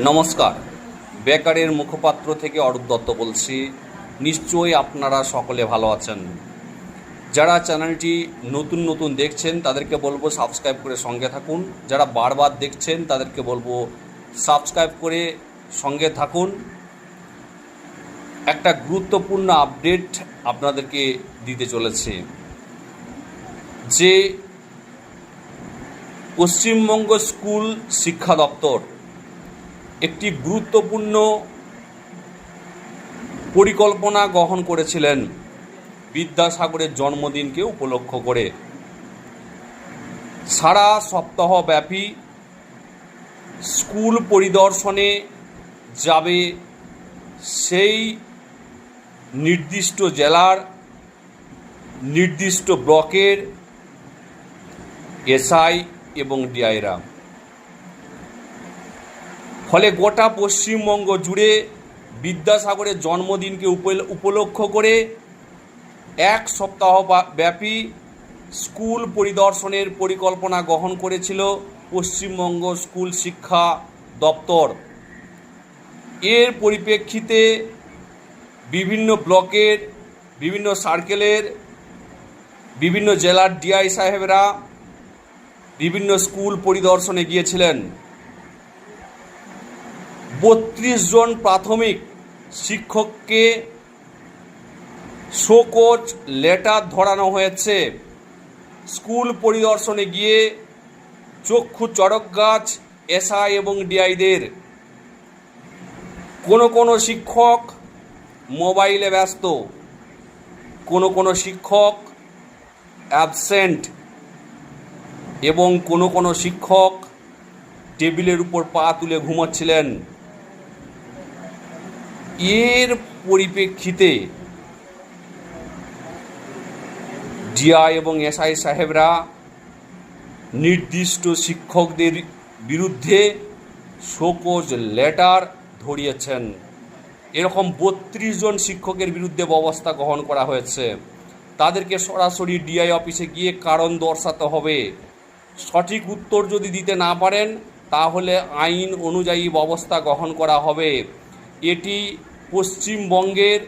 নমস্কার। বেকারের মুখপাত্র থেকে অরূপ দত্ত বলছি। নিশ্চয়ই আপনারা সকলে ভালো আছেন। যারা চ্যানেলটি নতুন নতুন দেখছেন, তাদেরকে বলব সাবস্ক্রাইব করে সঙ্গে থাকুন। যারা বারবার দেখছেন, তাদেরকে বলব সাবস্ক্রাইব করে সঙ্গে থাকুন। একটা গুরুত্বপূর্ণ আপডেট আপনাদেরকে দিতে চলেছে। যে পশ্চিমবঙ্গ স্কুল শিক্ষা দপ্তর একটি গুরুত্বপূর্ণ পরিকল্পনা গ্রহণ করেছিলেন বিদ্যাসাগরের জন্মদিনকে উপলক্ষ করে। সারা সপ্তাহব্যাপী স্কুল পরিদর্শনে যাবে সেই নির্দিষ্ট জেলার নির্দিষ্ট ব্লকের এসআই এবং ডিআইরা। ফলে গোটা পশ্চিমবঙ্গ জুড়ে বিদ্যাসাগরের জন্মদিনকে উপল- উপলক্ষ করে এক সপ্তাহ ব্যাপী স্কুল পরিদর্শনের পরিকল্পনা গ্রহণ করেছিল পশ্চিমবঙ্গ স্কুল শিক্ষা দপ্তর। এর পরিপ্রেক্ষিতে বিভিন্ন ব্লকের, বিভিন্ন সার্কেলের, বিভিন্ন জেলার ডিআই সাহেবরা বিভিন্ন স্কুল পরিদর্শনে গিয়েছিলেন। বত্রিশ জন প্রাথমিক শিক্ষককে শোকজ লেটার ধরানো হয়েছে। স্কুল পরিদর্শনে গিয়ে চক্ষু চড়ক গাছ, এসআই এবং ডিআইদের। কোনো কোনো শিক্ষক মোবাইলে ব্যস্ত। কোনো কোনো শিক্ষক অ্যাবসেন্ট। এবং কোনো কোনো শিক্ষক টেবিলের উপর পা তুলে ঘুমাচ্ছিলেন। এর পরিপ্রেক্ষিতে ডিআই এবং এসআই সাহেবরা নির্দিষ্ট শিক্ষকদের বিরুদ্ধে শোকজ লেটার ধরিয়েছেন। এরকম বত্রিশ জন শিক্ষকের বিরুদ্ধে ব্যবস্থা গ্রহণ করা হয়েছে। তাদেরকে সরাসরি ডিআই অফিসে গিয়ে কারণ দর্শাতে হবে। সঠিক উত্তর যদি দিতে না পারেন, তাহলে আইন অনুযায়ী ব্যবস্থা গ্রহণ করা হবে। এটি পশ্চিমবঙ্গের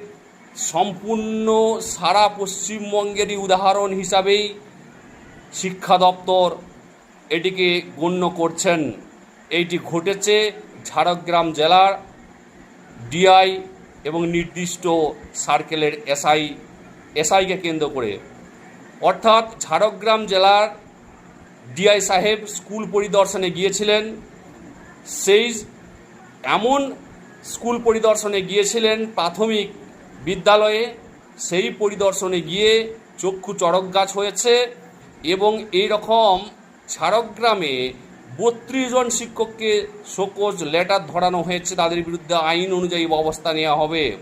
সম্পূর্ণ সারা পশ্চিমবঙ্গেরই উদাহরণ হিসাবেই শিক্ষা দপ্তর এটিকে গণ্য করছেন। এইটি ঘটেছে ঝাড়গ্রাম জেলার ডিআই এবং নির্দিষ্ট সার্কেলের এসআই, এসআইকে কেন্দ্র করে। অর্থাৎ ঝাড়গ্রাম জেলার ডিআই সাহেব স্কুল পরিদর্শনে গিয়েছিলেন। সেই এমন স্কুল পরিদর্শনে গিয়েছিলেন প্রাথমিক বিদ্যালয়ে। সেই পরিদর্শনে গিয়ে চক্ষু চড়ক গাছ হয়েছে এবং এই রকম ঝাড়গ্রামে বত্রিশ জন শিক্ষককে শোকজ লেটার ধরানো হয়েছে। তাদের বিরুদ্ধে আইন অনুযায়ী ব্যবস্থা নেওয়া হবে।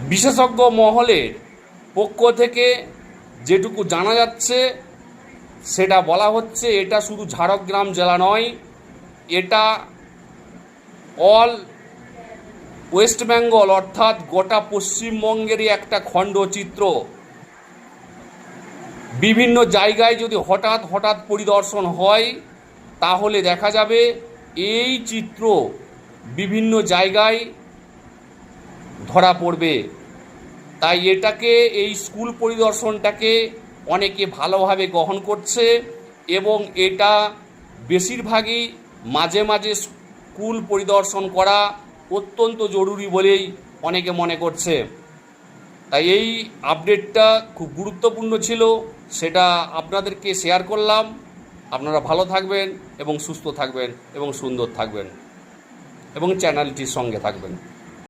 বিশেষজ্ঞ মহলের পক্ষ থেকে যেটুকু জানা যাচ্ছে, সেটা বলা হচ্ছে, এটা শুধু ঝাড়গ্রাম জেলা নয়, এটা অল ওয়েস্ট বেঙ্গল অর্থাৎ গোটা পশ্চিমবঙ্গেরই একটা খণ্ডচিত্র। বিভিন্ন জায়গায় যদি হঠাৎ হঠাৎ পরিদর্শন হয়, তাহলে দেখা যাবে এই চিত্র বিভিন্ন জায়গায় ধরা পড়বে। তাই এটাকে, এই স্কুল পরিদর্শনটাকে অনেকে ভালোভাবে গ্রহণ করছে এবং এটা বেশিরভাগই মাঝে মাঝে স্কুল পরিদর্শন করা অত্যন্ত জরুরি বলেই অনেকে মনে করছে। তাই এই আপডেটটা খুব গুরুত্বপূর্ণ ছিল, সেটা আপনাদেরকে শেয়ার করলাম। আপনারা ভালো থাকবেন এবং সুস্থ থাকবেন এবং সুন্দর থাকবেন এবং চ্যানেলটির সঙ্গে থাকবেন।